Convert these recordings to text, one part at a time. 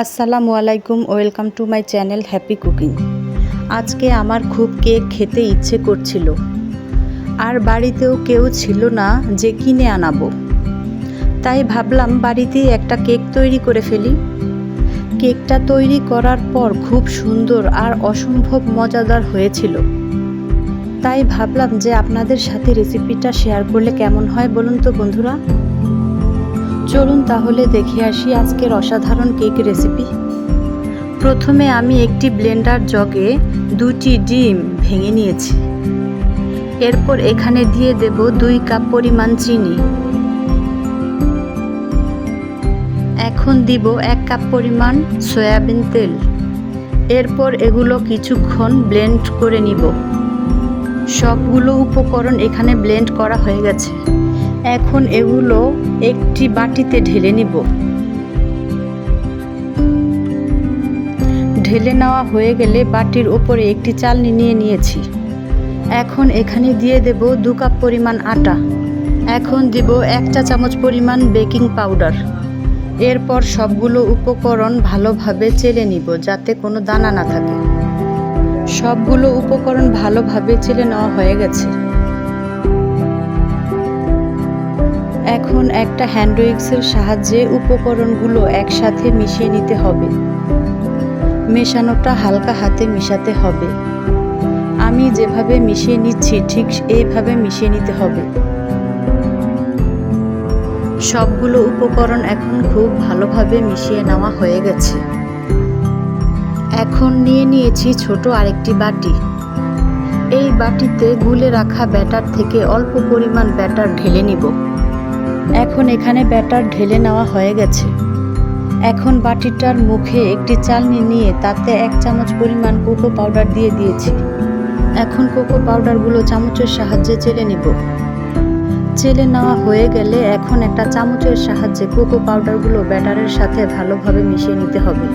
আসসালামু আলাইকুম, welcome to my channel happy cooking. আজকে আমার খুব কেক খেতে ইচ্ছে করছিল। আর বাড়িতেও কেউ ছিল না যে কিনে আনাবো। তাই ভাবলাম বাড়িতেই একটা কেক তৈরি করে ফেলি। কেকটা তৈরি করার পর খুব সুন্দর আর অসম্ভব মজাদার হয়েছিল। তাই ভাবলাম যে আপনাদের সাথে রেসিপিটা শেয়ার করলে কেমন হয় বলুন তো বন্ধুরা? চলুন তাহলে দেখে আসি আজকের অসাধারণ কেক রেসিপি। প্রথমে আমি একটি ব্লেন্ডার জগে দুটি ডিম ভেঙে নিয়েছি। এরপর এখানে দিয়ে দেব দুই কাপ পরিমাণ চিনি। এখন দিব এক কাপ পরিমাণ সয়াবিন তেল। এরপর এগুলো কিছুক্ষণ ব্লেন্ড করে নিব। সবগুলো উপকরণ এখানে ব্লেন্ড করা হয়ে গেছে। এখন এগুলো একটি বাটিতে ঢেলে নিব। ঢেলে নেওয়া হয়ে গেলে বাটির ওপরে একটি চালনি নিয়ে নিয়েছি। এখন এখানে দিয়ে দেব দু কাপ পরিমাণ আটা। এখন দিব এক চা চামচ পরিমাণ বেকিং পাউডার। এরপর সবগুলো উপকরণ ভালোভাবে চেলে নিব যাতে কোনো দানা না থাকে। সবগুলো উপকরণ ভালোভাবে চেলে নেওয়া হয়ে গেছে। এখন একটা হ্যান্ড সাহায্যে উপকরণগুলো একসাথে মিশিয়ে নিতে হবে। মেশানোটা হালকা হাতে মিশাতে হবে। আমি যেভাবে মিশিয়ে নিচ্ছি, ঠিক এইভাবে মিশিয়ে নিতে হবে। সবগুলো উপকরণ এখন খুব ভালোভাবে মিশিয়ে নেওয়া হয়ে গেছে। এখন নিয়ে নিয়েছি ছোট আরেকটি বাটি। এই বাটিতে গুলে রাখা ব্যাটার থেকে অল্প পরিমাণ ব্যাটার ঢেলে নিব। এখন এখানে ব্যাটার ঢেলে নেওয়া হয়ে গেছে। এখন বাটিটার মুখে একটি চালনি নিয়ে তাতে এক চামচ পরিমাণ কোকো পাউডার দিয়ে দিয়েছি। এখন কোকো পাউডারগুলো চামচের সাহায্যে চেলে নিব। চেলে নেওয়া হয়ে গেলে এখন একটা চামচের সাহায্যে কোকো পাউডারগুলো ব্যাটারের সাথে ভালোভাবে মিশিয়ে নিতে হবে।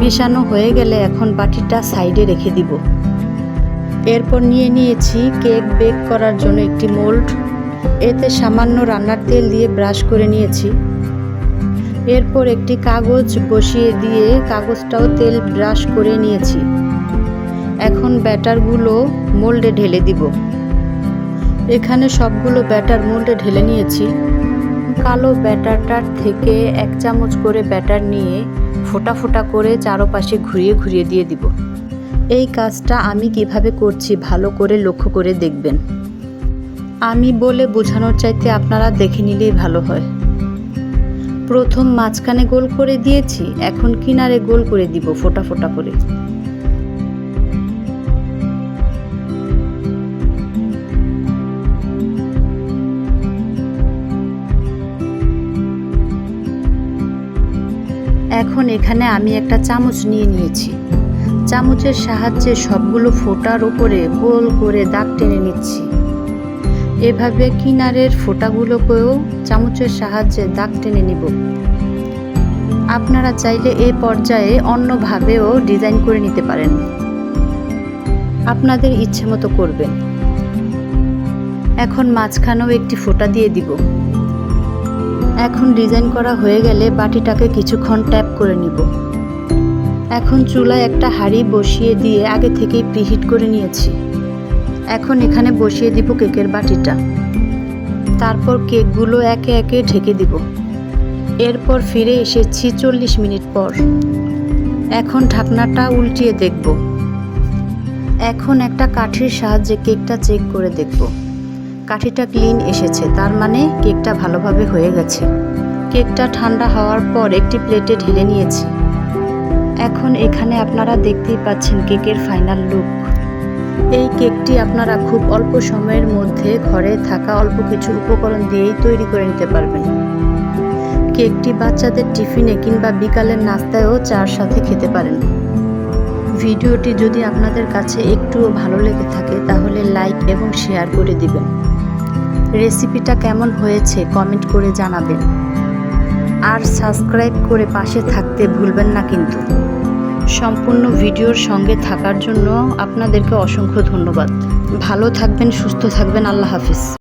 মেশানো হয়ে গেলে এখন বাটিটা সাইডে রেখে দিব। এরপর নিয়ে নিয়েছি কেক বেক করার জন্য একটি মোল্ড। এতে সামান্য রান্নার তেল দিয়ে ব্রাশ করে নিয়েছি। এরপর একটি কাগজ বসিয়ে দিয়ে কাগজটাও তেল ব্রাশ করে নিয়েছি। এখন ব্যাটারগুলো মোল্ডে ঢেলে দিব। এখানে সবগুলো ব্যাটার মোল্ডে ঢেলে নিয়েছি। কালো ব্যাটারটার থেকে এক চামচ করে ব্যাটার নিয়ে ফোটা ফোটা করে চারপাশে ঘুরিয়ে ঘুরিয়ে দিয়ে দিব। এই কাজটা আমি কীভাবে করছি ভালো করে লক্ষ্য করে দেখবেন। আমি বলে বোঝানোর চাইতে আপনারা দেখে নিলেই ভালো হয়। প্রথম মাঝখানে গোল করে দিয়েছি, এখন কিনারে গোল করে দিব ফোটা ফোটা করে। এখন এখানে আমি একটা চামচ নিয়ে নিয়েছি। চামচের সাহায্যে সবগুলো ফোটার উপরে গোল করে দাগ টেনে নিচ্ছি। এভাবে কিনারের ফোঁটাগুলোকেও চামচের সাহায্যে দাগ টেনে নিব। আপনারা চাইলে এই পর্যায়ে অন্যভাবেও ডিজাইন করে নিতে পারেন। আপনাদের ইচ্ছে মতো করবেন। এখন মাঝখানেও একটি ফোঁটা দিয়ে দিব। এখন ডিজাইন করা হয়ে গেলে বাটিটাকে কিছুক্ষণ ট্যাপ করে নিব। এখন চুলায় একটা হাঁড়ি বসিয়ে দিয়ে আগে থেকেই প্রিহিট করে নিয়েছি। এখন এখানে বসিয়ে দিব কেকের বাটিটা। তারপর কেকগুলো একে একে ঢেকে দিব। এরপর ফিরে এসেছি চল্লিশ মিনিট পর। এখন ঢাকনাটা উল্টিয়ে দেখব। এখন একটা কাঠির সাহায্যে কেকটা চেক করে দেখব। কাঠিটা ক্লিন এসেছে, তার মানে কেকটা ভালোভাবে হয়ে গেছে। কেকটা ঠান্ডা হওয়ার পর একটি প্লেটে ঢেলে নিয়েছি। এখন এখানে আপনারা দেখতেই পাচ্ছেন কেকের ফাইনাল লুক। এই কেকটি আপনারা খুব অল্প সময়ের মধ্যে ঘরে থাকা অল্প কিছু উপকরণ দিয়েই তৈরি করে নিতে পারবেন। কেকটি বাচ্চাদের টিফিনে কিংবা বিকালের নাস্তায়ও চার সাথে খেতে পারেন। ভিডিওটি যদি আপনাদের কাছে একটুও ভালো লেগে থাকে, তাহলে লাইক এবং শেয়ার করে দিবেন। রেসিপিটা কেমন হয়েছে কমেন্ট করে জানাবেন। আর সাবস্ক্রাইব করে পাশে থাকতে ভুলবেন না কিন্তু। সম্পূর্ণ ভিডিওর সঙ্গে থাকার জন্য আপনাদেরকে অসংখ্য ধন্যবাদ। ভালো থাকবেন সুস্থ থাকবেন আল্লাহ হাফিজ।